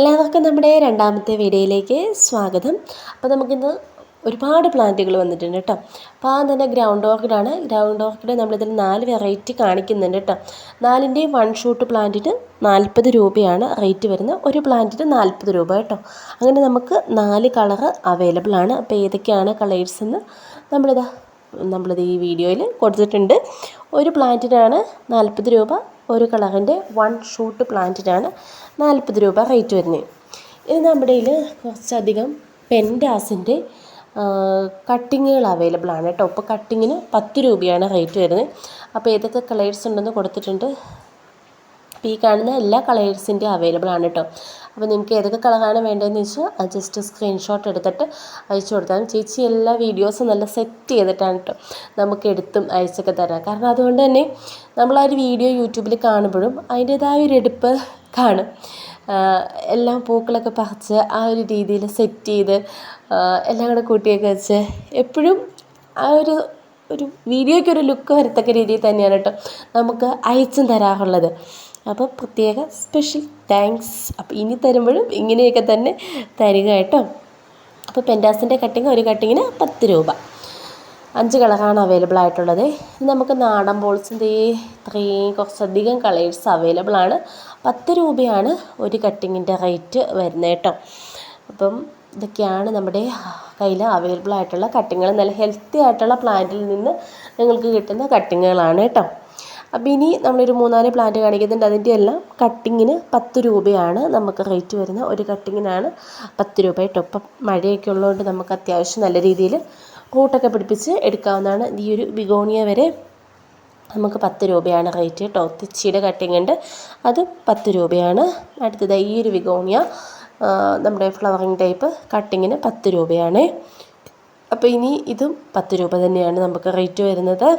എല്ലാവർക്കും നമ്മുടെ രണ്ടാമത്തെ വീഡിയോയിലേക്ക് സ്വാഗതം. അപ്പോൾ നമുക്കിന്ന് ഒരുപാട് പ്ലാന്റുകൾ വന്നിട്ടുണ്ട് കേട്ടോ. അപ്പോൾ ആ തന്നെ ഗ്രൗണ്ട് ഓർക്കിഡാണ്. ഗ്രൗണ്ട് ഓർക്കിഡ് നമ്മളിതിൽ നാല് വെറൈറ്റി കാണിക്കുന്നുണ്ട് കേട്ടോ. നാലിന്റെയും വൺ ഷൂട്ട് പ്ലാന്റിന് നാൽപ്പത് രൂപയാണ് റേറ്റ് വരുന്നത്. ഒരു പ്ലാന്റിന് നാൽപ്പത് രൂപ കേട്ടോ. അങ്ങനെ നമുക്ക് നാല് കളറ് അവൈലബിൾ ആണ്. അപ്പോൾ ഏതൊക്കെയാണ് കളേഴ്സ് എന്ന് നമ്മളിതാ നമ്മളിത് ഈ വീഡിയോയിൽ കൊടുത്തിട്ടുണ്ട്. ഒരു പ്ലാന്റിനാണ് നാൽപ്പത് രൂപ. ഒരു കളറിന്റെ വൺ ഷൂട്ട് പ്ലാന്റിനാണ് നാൽപ്പത് രൂപ റേറ്റ് വരുന്നത്. ഇത് നമ്മുടെ കയ്യിൽ കുറച്ചധികം പെൻഡാസിന്റെ കട്ടിങ്ങുകൾ അവൈലബിൾ ആണ് കേട്ടോ. ഇപ്പോൾ കട്ടിങ്ങിന് പത്ത് രൂപയാണ് റേറ്റ് വരുന്നത്. അപ്പോൾ ഏതൊക്കെ കളേഴ്സ് ഉണ്ടെന്ന് കൊടുത്തിട്ടുണ്ട് ഈ കാണുന്ന എല്ലാ കളേഴ്സിന്റെ അവൈലബിൾ ആണ് കേട്ടോ അപ്പോൾ നിങ്ങൾക്ക് ഏതൊക്കെ കളറാണ് വേണ്ടതെന്ന് വെച്ചാൽ ജസ്റ്റ് സ്ക്രീൻഷോട്ട് എടുത്തിട്ട് അയച്ചു കൊടുത്താൽ ചേച്ചി എല്ലാ വീഡിയോസും നല്ല സെറ്റ് ചെയ്തിട്ടാണ് കേട്ടോ നമുക്ക് എടുത്തും അയച്ചൊക്കെ തരാം. കാരണം അതുകൊണ്ട് തന്നെ നമ്മൾ ആ ഒരു വീഡിയോ യൂട്യൂബിൽ കാണുമ്പോഴും അതിന്റേതായ ഒരു എടുപ്പ് കാണും. എല്ലാം പൂക്കളൊക്കെ പറിച്ച് ആ ഒരു രീതിയിൽ സെറ്റ് ചെയ്ത് എല്ലാം കൂടെ കൂട്ടിയൊക്കെ വെച്ച് എപ്പോഴും ആ ഒരു ഒരു വീഡിയോയ്ക്ക് ഒരു ലുക്ക് വരത്തക്ക രീതിയിൽ തന്നെയാണ് കേട്ടോ നമുക്ക് അയച്ചും തരാറുള്ളത്. അപ്പോൾ പ്രത്യേക സ്പെഷ്യൽ താങ്ക്സ് അപ്പോൾ ഇനി തരുമ്പോഴും ഇങ്ങനെയൊക്കെ തന്നെ തരിക കേട്ടോ. അപ്പോൾ പെന്റാസിന്റെ കട്ടിങ് ഒരു കട്ടിങ്ങിന് പത്ത് രൂപ. അഞ്ച് കളറാണ് അവൈലബിൾ ആയിട്ടുള്ളത്. നമുക്ക് നാടൻ ബോൾസിന്റെ ഇത്രയും കുറച്ചധികം കളേഴ്സ് അവൈലബിൾ ആണ്. പത്ത് രൂപയാണ് ഒരു കട്ടിങ്ങിന്റെ റേറ്റ് വരുന്നത് കേട്ടോ. അപ്പം ഇതൊക്കെയാണ് നമ്മുടെ കയ്യിൽ അവൈലബിൾ ആയിട്ടുള്ള കട്ടിങ്ങുകൾ നല്ല ഹെൽത്തി ആയിട്ടുള്ള പ്ലാന്റിൽ നിന്ന് നിങ്ങൾക്ക് കിട്ടുന്ന കട്ടിങ്ങുകളാണ് കേട്ടോ. അപ്പോൾ ഇനി നമ്മളൊരു മൂന്നാൽ പ്ലാന്റ് കാണിക്കുന്നുണ്ട്. അതിന്റെ എല്ലാം കട്ടിങ്ങിന് പത്ത് രൂപയാണ് നമുക്ക് റേറ്റ് വരുന്നത്. ഒരു കട്ടിങ്ങിനാണ് പത്ത് രൂപ കേട്ടോ. ഇപ്പം മഴയൊക്കെ ഉള്ളതുകൊണ്ട് നമുക്ക് അത്യാവശ്യം നല്ല രീതിയിൽ റൂട്ടൊക്കെ പിടിപ്പിച്ച് എടുക്കാവുന്നതാണ്. ഈ ഒരു ബിഗോണിയ വരെ നമുക്ക് പത്ത് രൂപയാണ് റേറ്റ് കേട്ടോ. തെച്ചിയുടെ കട്ടിങ് ഉണ്ട്. അത് പത്ത് രൂപയാണ്. അടുത്തത് ഈ ഒരു വിഗോണിയ നമ്മുടെ ഫ്ലവറിങ് ടൈപ്പ് കട്ടിങ്ങിന് പത്ത് രൂപയാണ്. അപ്പോൾ ഇനി ഇതും പത്ത് രൂപ തന്നെയാണ് നമുക്ക് റേറ്റ് വരുന്നത്.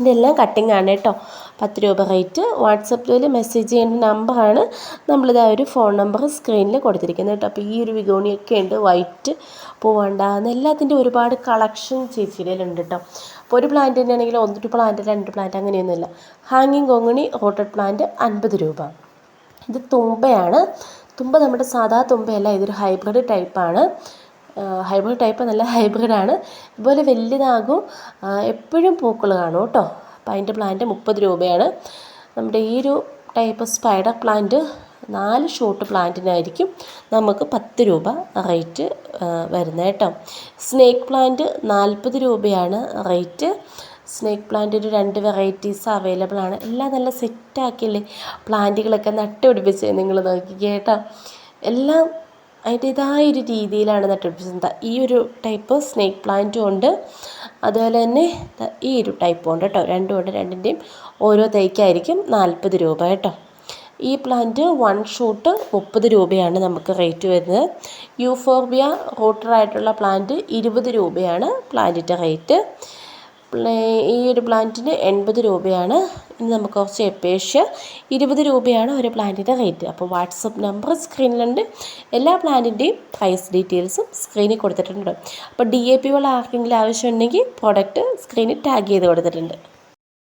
ഇതെല്ലാം കട്ടിംഗ് ആണ് കേട്ടോ. പത്ത് രൂപ റേറ്റ് വാട്സപ്പിൽ മെസ്സേജ് ചെയ്യേണ്ട നമ്പറാണ് നമ്മളിത് ഒരു ഫോൺ നമ്പർ സ്ക്രീനിൽ കൊടുത്തിരിക്കുന്നത് കേട്ടോ. അപ്പോൾ ഈ ഒരു വിഗോണിയൊക്കെ ഉണ്ട്. വൈറ്റ് പൂവണ്ടാകുന്ന എല്ലാത്തിന്റെ ഒരുപാട് കളക്ഷൻ ചേച്ചിയിലുണ്ട് കേട്ടോ. അപ്പോൾ ഒരു പ്ലാന്റ് തന്നെയാണെങ്കിൽ ഒന്നൊരു പ്ലാന്റ് രണ്ട് പ്ലാന്റ് അങ്ങനെയൊന്നുമില്ല. ഹാങ്ങിങ് കൊങ്ങണി റോട്ടഡ് പ്ലാന്റ് അൻപത് രൂപ. ഇത് തുമ്പയാണ്. തുമ്പ നമ്മുടെ സാധാ തുമ്പയല്ല. ഇതൊരു ഹൈബ്രിഡ് ടൈപ്പാണ് ഹൈബ്രിഡ് ടൈപ്പ് നല്ല ഹൈബ്രിഡാണ് ഇതുപോലെ വലുതാകും. എപ്പോഴും പൂക്കൾ കാണും കേട്ടോ. അപ്പം അതിന്റെ പ്ലാന്റ് മുപ്പത് രൂപയാണ്. നമ്മുടെ ഈ ഒരു ടൈപ്പ് സ്പൈഡർ പ്ലാന്റ് നാല് ഷോട്ട് പ്ലാന്റിനായിരിക്കും നമുക്ക് പത്ത് രൂപ റേറ്റ് വരുന്നത് കേട്ടോ. സ്നേക്ക് പ്ലാന്റ് നാൽപ്പത് രൂപയാണ് റേറ്റ് സ്നേക്ക് പ്ലാന്റ് ഒരു രണ്ട് വെറൈറ്റീസ് അവൈലബിൾ ആണ്. എല്ലാം നല്ല സെറ്റാക്കിയല്ലേ പ്ലാന്റുകളൊക്കെ നട്ടുപിടിപ്പിച്ച് നിങ്ങൾ നോക്കി കേട്ടോ. എല്ലാം അതിന്റേതായ ഒരു രീതിയിലാണ് നട്ടുപിടിപ്പിച്ചത് ഈ ഒരു ടൈപ്പ് സ്നേക്ക് പ്ലാന്റും ഉണ്ട്. അതുപോലെ തന്നെ ഈ ഒരു ടൈപ്പും ഉണ്ട് കേട്ടോ. രണ്ടും ഉണ്ട്. രണ്ടിന്റെയും ഓരോ തൈക്കായിരിക്കും നാൽപ്പത് രൂപ കേട്ടോ. ഈ പ്ലാന്റ് വൺ ഷൂട്ട് മുപ്പത് രൂപയാണ് നമുക്ക് റേറ്റ് വരുന്നത്. യൂഫോർബിയ റൂട്ടറായിട്ടുള്ള പ്ലാന്റ് ഇരുപത് രൂപയാണ് പ്ലാന്റിന്റെ റേറ്റ് ഈ ഒരു പ്ലാന്റിന് എൺപത് രൂപയാണ് ഇനി നമുക്ക് കുറച്ച് എപ്പേഷ്യ ഇരുപത് രൂപയാണ് ഒരു പ്ലാന്റിന്റെ റേറ്റ്. അപ്പോൾ വാട്സപ്പ് നമ്പർ സ്ക്രീനിലുണ്ട്. എല്ലാ പ്ലാന്റിന്റെയും പ്രൈസ് ഡീറ്റെയിൽസും സ്ക്രീനിൽ കൊടുത്തിട്ടുണ്ട്. അപ്പോൾ ഡി എ പി വളം ആർക്കെങ്കിലും ആവശ്യമുണ്ടെങ്കിൽ പ്രോഡക്റ്റ് സ്ക്രീനിൽ ടാഗ് ചെയ്ത് കൊടുത്തിട്ടുണ്ട്.